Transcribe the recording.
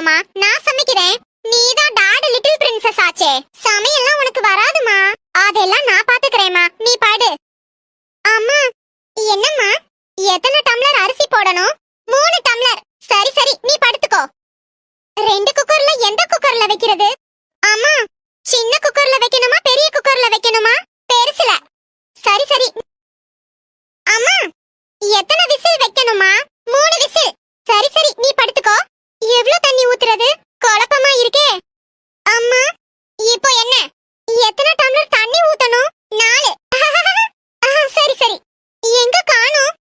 போமா நான் சமைக்கிறேன். நீதான் டாடு லிட்டில் பிரின்சஸ் ஆச்சே. சமையல்லாம் உனக்கு வராதுமா. அதெல்லாம் நான் பாத்துக்கிறேம்மா. நீ பாடு. அம்மா என்னம்மா? எத்தனை டம்ளர் அரிசி போடணும்? மூணு டம்ளர். சரி சரி நீ படுத்துக்கோ. ரெண்டு குக்கர்ல எந்த குக்கர்ல வைக்கிறது? அம்மா சின்ன குக்கர்ல வைக்கணுமா பெரிய குக்கர்ல வைக்கணுமா? பெருசுல. சரி சரி காணோம்.